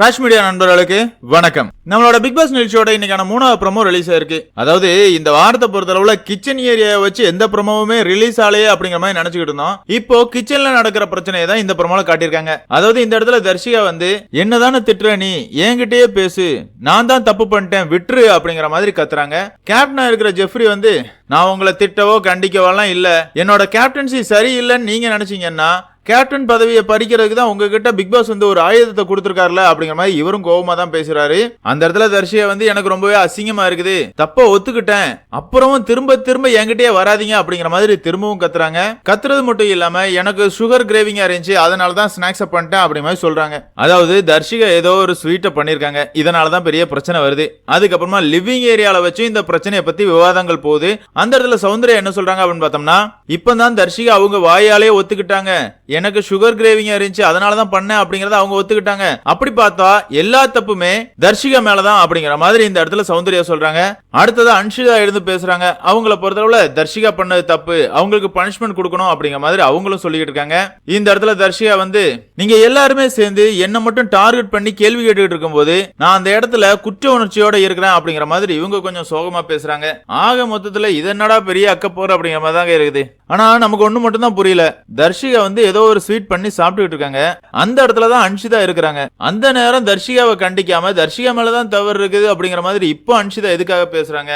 Rash media நண்பர்களுக்கு வணக்கம். நம்மளோட பிக் பாஸ் நிகழ்ச்சியோட இன்னைக்கான மூணாவது ப்ரமோ ரிலீஸ் ஆயிருக்கு அதாவது இந்த வாரத்தை பொறுத்தளவுல கிச்சன் ஏரியாவை வச்சு எந்த ப்ரமோவுமே ரிலீஸ் ஆலையே அப்படிங்கிற மாதிரி நினைச்சுக்கிட்டு இருந்தோம். இப்போ கிச்சன்ல நடக்கிற பிரச்சனையை தான் இந்த ப்ரமோல காட்டியிருக்காங்க. அதாவது இந்த இடத்துல தர்ஷிகா வந்து என்னதானே திட்டுற நீ? என்கிட்டயே பேசு. நான் தான் தப்பு பண்ணிட்டேன். விட்டுரு அப்படிங்கிற மாதிரி கத்துறாங்க. கேப்டனா இருக்கிற ஜெஃப்ரி வந்து நான் உங்களை திட்டவோ கண்டிக்கவோலாம் இல்ல. என்னோட கேப்டன்சி சரியில்லைன்னு நீங்க நினைச்சீங்கன்னா கேப்டன் பதவியை பறிக்கிறதுக்கு தான் உங்ககிட்ட பிக் பாஸ் வந்து ஒரு ஆயுதத்தை கொடுத்துருக்காருல அப்படிங்கிற மாதிரி இவரும் கோபமா தான் பேசுறாரு. அந்த இடத்துல தர்ஷியா வந்து எனக்கு ரொம்பவே அசிங்கமா இருக்குது. தப்ப ஒத்துக்கிட்டேன். அப்புறமும் திரும்ப திரும்ப என்கிட்டயே வராதீங்க அப்படிங்கிற மாதிரி திரும்பவும் கத்துறாங்க. கத்துறது மட்டும் இல்லாம எனக்கு சுகர் கிரேவிங்கா இருந்துச்சு. அதனால தான் ஸ்நாக்ஸ் பண்ணிட்டேன் அப்படி மாதிரி சொல்றாங்க. அதாவது தர்ஷிகா ஏதோ ஒரு ஸ்வீட்டை பண்ணிருக்காங்க. இதனால தான் பெரிய பிரச்சனை வருது. அதுக்கப்புறமா லிவிங் ஏரியால வச்சு இந்த பிரச்சனையை பத்தி விவாதங்கள் போகுது. அந்த இடத்துல சௌந்தர்யா என்ன சொல்றாங்க அப்படின்னு பார்த்தோம்னா இப்பதான் தர்ஷிகா அவங்க வாயாலே ஒத்துக்கிட்டாங்க. எனக்கு சுகர் கிரேவிங்க இருந்துச்சு அதனால தான் பண்ணேன் அப்படிங்கறத அவங்க ஒத்துக்கிட்டாங்க. அப்படி பார்த்தா எல்லா தப்புமே தர்ஷிகா மேலதான் அப்படிங்கிற மாதிரி இந்த இடத்துல சௌந்தர்யா சொல்றாங்க. அடுத்ததா அன்ஷிதா எழுந்து பேசுறாங்க. அவங்கள பொறுத்தளவுல தர்ஷிகா பண்ணது தப்பு. அவங்களுக்கு பனிஷ்மெண்ட் கொடுக்கணும் அப்படிங்கிற மாதிரி அவங்களும் சொல்லிக்கிட்டு இருக்காங்க. இந்த இடத்துல தர்ஷிகா வந்து நீங்க எல்லாருமே சேர்ந்து என்ன மட்டும் டார்கெட் பண்ணி கேள்வி கேட்டுக்கிட்டு இருக்கும்போது நான் அந்த இடத்துல குற்ற உணர்ச்சியோட இருக்கிறேன் அப்படிங்கிற மாதிரி இவங்க கொஞ்சம் சோகமா பேசுறாங்க. ஆக மொத்தத்துல இது என்னடா பெரிய அக்க போற அப்படிங்கிற மாதிரி தாங்க இருக்குது. ஆனா நமக்கு ஒண்ணு மட்டும் தான் புரியல. தர்ஷிகா வந்து ஏதோ ஒரு ஸ்வீட் பண்ணி சாப்பிட்டுக்கிட்டு இருக்காங்க. அந்த இடத்துல தான் அன்ஷிதா இருக்கிறாங்க. அந்த நேரம் தர்ஷிகாவை கண்டிக்காம தர்ஷிகா மேலதான் தவறு இருக்குது அப்படிங்கிற மாதிரி இப்போ அன்ஷிதா எதுக்காக பேசுறாங்க?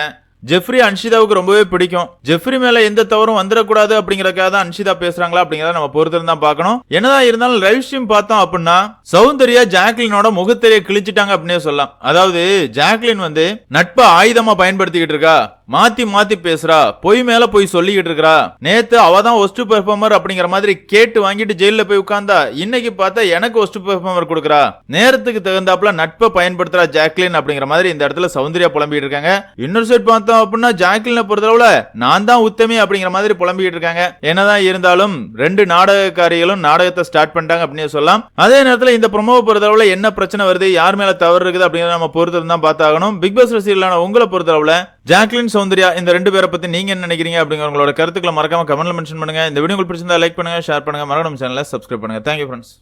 ஜெஃப்ரி அன்ஷிதாவுக்கு ரொம்பவே பிடிக்கும். ஜெஃப்ரி மேல எந்த தவறும் வந்துடக்கூடாது அப்படிங்கறதுக்காக தான் அன்ஷிதா பேசுறாங்களா அப்படிங்கறத நம்ம பொறுத்திருந்து தான் பார்க்கணும். என்னதான் இருந்தாலும் லைவ் ஸ்ட்ரீம் பார்த்தோம் அப்படின்னா சௌந்தர்யா ஜாக்லினோட முகத்திரையை கிழிச்சிட்டாங்க அப்படின்னே சொல்லலாம். அதாவது ஜாக்லின் வந்து நட்பை ஆயுதமா பயன்படுத்திக்கிட்டு இருக்கா? மாத்தி மாத்தி பேசுறா. பொய் மேல போய் சொல்லிக்கிட்டு இருக்கா நேத்து அவ தான் ஒஸ்ட் பெர்ஃபார்மர் அப்படிங்கிற மாதிரி கேட்டு வாங்கிட்டு ஜெயில போய் உட்கார்ந்தா இன்னைக்கு பார்த்தா எனக்கு ஒஸ்ட் பெர்ஃபார்மர் கொடுக்குறா. நேரத்துக்கு தகுந்தாப்புல நட்பை பயன்படுத்துறா ஜாக்லின் அப்படிங்கிற மாதிரி இந்த இடத்துல சௌந்தர்யா புலம்பிட்டு இருக்காங்க. இன்னொரு சைட் பார்த்தோம் அப்படின்னா ஜாக்லினை பொறுத்தளவுல நான் தான் உத்தமி அப்படிங்கிற மாதிரி புலம்பிக்கிட்டு இருக்காங்க. என்னதான் இருந்தாலும் ரெண்டு நாடகக்காரிகளும் நாடகத்தை ஸ்டார்ட் பண்ணிட்டாங்க அப்படின்னு சொல்லலாம். அதே நேரத்துல இந்த ப்ரொமோவை பொறுத்தளவுல என்ன பிரச்சனை வருது யார் மேல தவறு இருக்குது அப்படிங்கிற நம்ம பொறுத்து தான் பார்த்தாகணும். பிக் பாஸ் ரசிகர்களான உங்களை பொறுத்தளவுல ஜாக்லின் சௌந்தர்யா இந்த ரெண்டு பேரை பத்தி நீங்க என்ன நினைக்கிறீங்க அப்படிங்கிற உங்களோட கருத்துக்களை மறக்காம கமெண்ட்ல மென்ஷன் பண்ணுங்க. இந்த வீடியோ உங்களுக்கு பிடிச்சிருந்தா லைக் பண்ணுங்க ஷேர் பண்ணுங்க. மறக்காம சேனலை சப்ஸ்கிரைப் பண்ணுங்க. Thank you friends